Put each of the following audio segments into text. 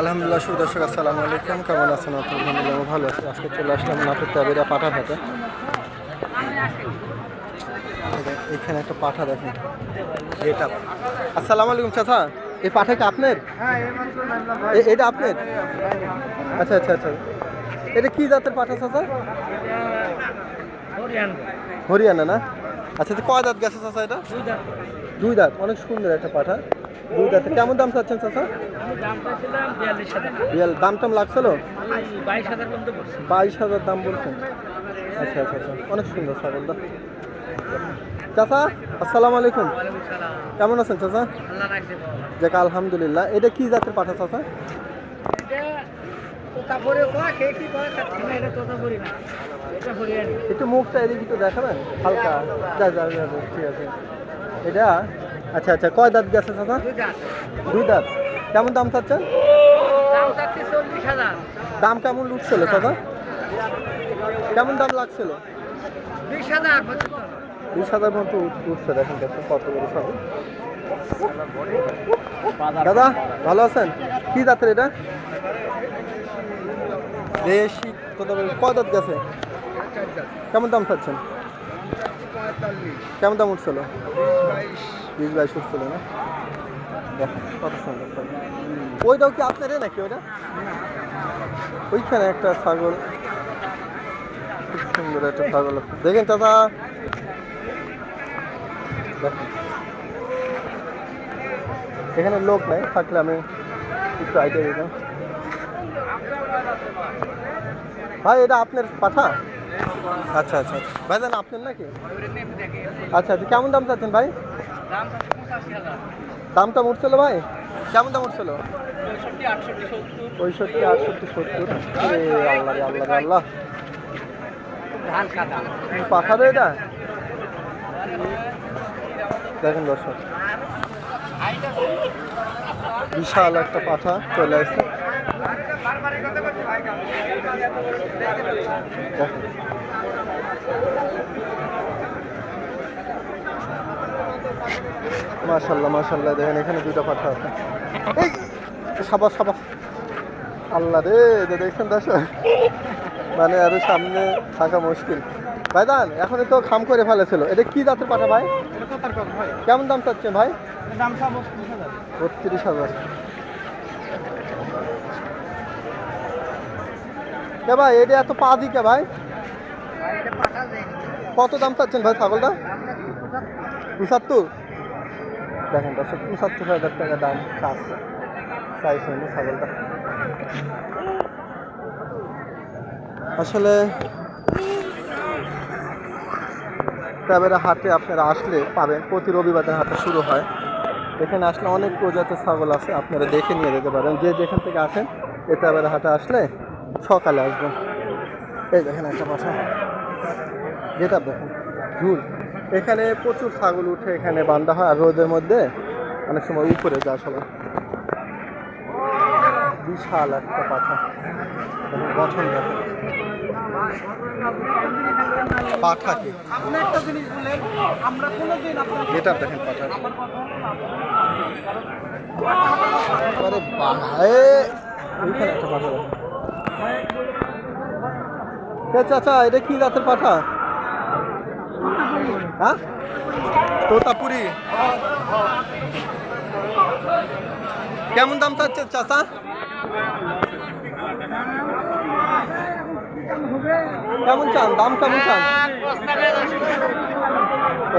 আলহামদুলিল্লাহ শুভ দর্শক, আসসালামু আলাইকুম। কেমন আছেন আলহামদুলিল্লাহ, ভালো আছি। আজকে চলে আসলাম নাটক তাবেরা পাঠা ঘাটে এখানে একটা পাঠা দেখেন। এটা। আসসালামু আলাইকুম, চাচা। এই পাঠা কি আপনার? এটা আপনার? আচ্ছা আচ্ছা আচ্ছা। এটা কি জাতের পাঠা, চাচা? হরিয়ানা। না আচ্ছা কয় দাঁত গেছে, চাচা, এটা? দুই দাঁত, অনেক সুন্দর একটা পাঠা। দুই দাঁতে। কেমন দাম চাচ্ছেন চাচা? দাম টাম লাগছিল বাইশ হাজার দাম বলছেন। আচ্ছা আচ্ছা আচ্ছা। অনেক সুন্দর ছাগলটা চাচা, আসসালামু আলাইকুম। কেমন আছেন চাচা? যাক, আলহামদুলিল্লাহ। এটা কি জাতের পাঠা চাচা? একটু মুখটা এদিকে দেখাবেন? হালকা। ঠিক আছে। এটা? আচ্ছা আচ্ছা কয় দাঁত গেছে চাচা? দুই দাঁত। কেমন দাম চাচ্ছেন দাম কেমন উঠছিল চাচা? কেমন দাম লাগছিল? বিশ হাজার মতো উঠছে দেখেন দেখুন কত বড় সব। দাদা ভালো আছেন? কি দাঁতের এটা? দেশি কত কয় দাঁত গেছে? কেমন দাম চাচ্ছেন? কেমন দাম উঠছিল? বিশ বাইশ। উঠছিল না? কত সুন্দর ওইটাও কি আপনারই নাকি ওইটা? ওইখানে একটা ছাগল। খুব সুন্দর একটা ছাগল। দেখেন দেখেন। এখানে লোক নাই থাকলে আমি একটু আইডিয়া দিতাম। ভাই এটা আপনার পাঠা? আচ্ছা আচ্ছা। ভাই জান আপনার নাকি? আচ্ছা আচ্ছা। কেমন দাম চাচ্ছেন ভাই? দামটা উঠছিল ভাই? কেমন দাম উঠছিল? পঁয়ষট্টি আটষট্টি সত্তর। আল্লাহ আল্লাহ আল্লাহ। পাঠাবে এটা? দেখেন দর্শক বিশাল একটা পাঠা চলে আসছে। মাশাল্লাহ মাশাল্লাহ দেখেন এখানে দুটো পাঠা আছে। এই সাবাস সাবাস আল্লাহ রে দেখছেন দর্শক? মানে আরও সামনে থাকা মুশকিল। ভাইদান এখন তো খাম করে ফেলেছিল। এটা কি জাতের পাঠা ভাই? কেমন দাম চাচ্ছেন ভাই? বত্রিশ হাজার। কে ভাই, এটা এত পা দি কে ভাই? কত দাম চাচ্ছেন ভাই ছাগলটা? পঁচাত্তর। দেখেন দর্শক, পঁচাত্তর হাজার টাকা দাম চাচ্ছে চাইছে উনি ছাগলটা। আসলে ট্যাবেরা হাটে আপনারা আসলে পাবেন, প্রতি রবিবারের হাটে শুরু হয়। এখানে আসলে অনেক প্রজাতির ছাগল আছে, আপনারা দেখে নিয়ে যেতে পারেন। যে যেখান থেকে আসেন, এতে আবার হাটে আসলে সকালে আসবেন। এই দেখেন একটা বাসা যেটা দেখেন, ঝুল। এখানে প্রচুর ছাগল উঠে এখানে বান্ধা হয়, আর রোদের মধ্যে অনেক সময় উপরে যায় সবাই বিশাল একটা পাঠা দেখেন গঠন দেখেন পাঠা কি আপনি একটা জিনিস বললেন আমরা কোনোদিন আপনার যেটা দেখেন পাঠা আরে একটা চাচা, এটা কি জাতের পাঠা হ্যাঁ? তোতাপুরি। কেমন দাম চাচ্ছে, চাচা? কেমন চান? দাম কেমন চান?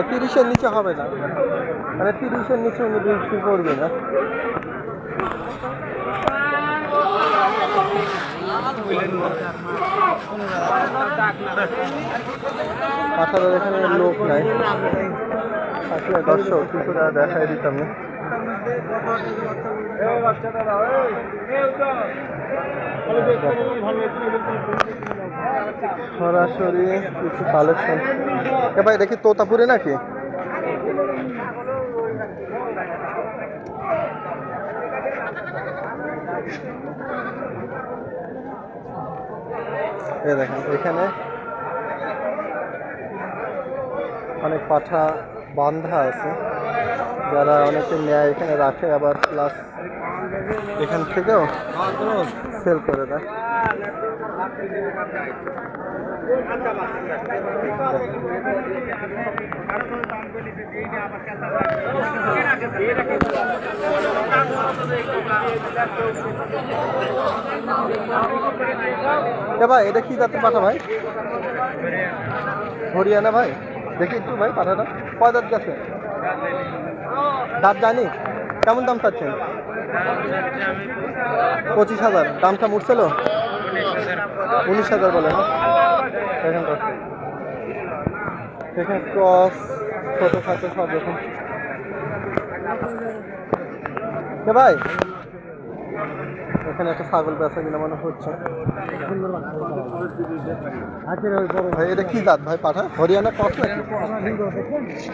তিরিশের নিচে হবে না। মানে তিরিশের নিচে উনি বিক্রি করবে না। পাঠানোর এখানে লোক নাই। দর্শক কি করে আর দেখাই দিতাম না। সরাসরি কিছু কালেকশন এ ভাই, দেখি তোতাপুরে নাকি? এই দেখেন, এখানে অনেক পাঠা বান্ধা আছে। যারা অনেকে নেয়, এখানে রাখে, আবার প্লাস এখান থেকেও সেল করে দেয়। ভাই, এটা কি জাতের পাঠা ভাই? হরিয়ানা ভাই। দেখি একটু ভাই, পাঠাটা। কয় দাঁত গেছে? দাঁত জানি কেমন দাম চাচ্ছেন? পঁচিশ হাজার। দামটা মুড়ছিল উনিশ হাজার বলে না তো দেখেন ক্রস, ছোটো সব এ ভাই, এখানে একটা ছাগল বেচা কিনা মনে হচ্ছে। ভাই, এটা কি জাত? ভাই, পাঠা? হরিয়ানা কস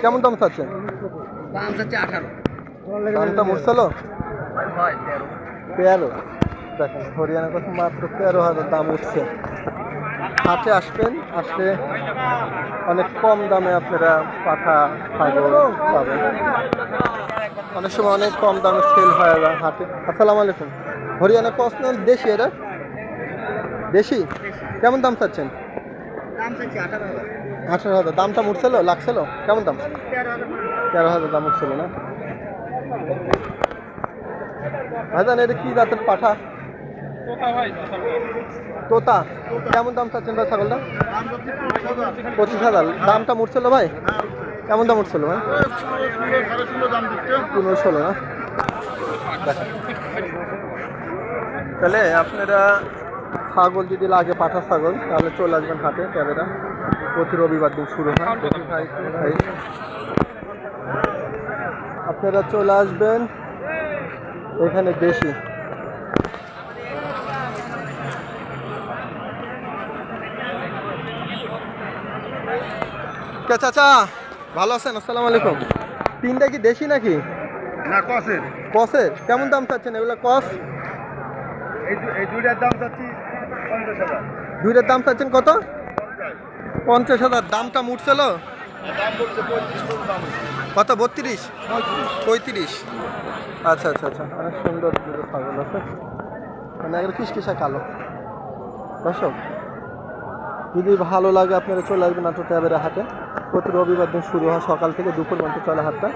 কেমন দাম চাচ্ছেন? দাম হচ্ছে আঠারো। দামটা মুড়ছিল হয় তেরো। তেরো। দেখেন হরিয়ানা কথা মাত্র তেরো হাজার দাম উঠছে। হাটে আসবেন আসলে অনেক কম দামে আপনারা পাঠা ছাগল পাবেন। অনেক সময় অনেক কম দামে সেল হয় হাটে। আসসালামু আলাইকুম। হরিয়ানা কস দেশি এটা দেশি? কেমন দাম চাচ্ছেন? আঠারো হাজার। দামটা উঠছিল লাগছিল কেমন দাম? তেরো হাজার দাম উঠছিল না? ভাইজান এটা কি জাতের পাঠা? তোতা কেমন দাম চাচ্ছেন ভাই ছাগলটা? পঁচিশ হাজার। দামটা উঠছিল ভাই? কেমন দাম উঠছিল ভাই? পনেরো ষোলো না? তাহলে আপনারা ছাগল যদি লাগে পাঠা ছাগল তাহলে চলে আসবেন হাতে ক্যামেরা। প্রতি রবিবার দিন শুরু হয় দেখি ভাই একটু ভাই। আপনারা চলে আসবেন। এখানে বেশি। চাচা? ভালো আছেন? আসসালামু আলাইকুম। তিনটা কি দেশি নাকি? না কসের। কসের? কেমন দাম চাচ্ছেন? এগুলো কস? এই দুইটার দাম চাচ্ছি পঞ্চাশ হাজার। দুইটার দাম চাচ্ছেন কত? পঞ্চাশ। হাজার। দামটা মুটছিল দাম বলছে পঁয়ত্রিশ দাম। কত? বত্রিশ? পঁয়ত্রিশ। আচ্ছা আচ্ছা আচ্ছা। অনেক সুন্দর দুটো ছাগল আছে। মানে একবার কিসকিসা কালো। দর্শক, যদি ভালো লাগে আপনারা চলে আসবেন নাটো ট্যাবের হাটে। প্রতি রবিবার দিন শুরু হয় সকাল থেকে দুপুর পর্যন্ত চলে হাটটা।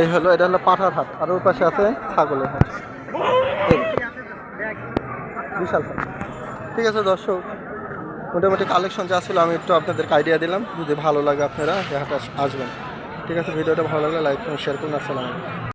এই হলো, এটা হলো পাঠার হাট। আর ওর পাশে আছে ছাগলের হাট। বিশাল ঠিক আছে, দর্শক। মোটামুটি কালেকশন যা ছিল, আমি একটু আপনাদেরকে আইডিয়া দিলাম। যদি ভালো লাগে আপনারা, দেখাটা আসবেন। ঠিক আছে, ভিডিওটা ভালো লাগলে লাইক করুন শেয়ার করুন, আসসালাম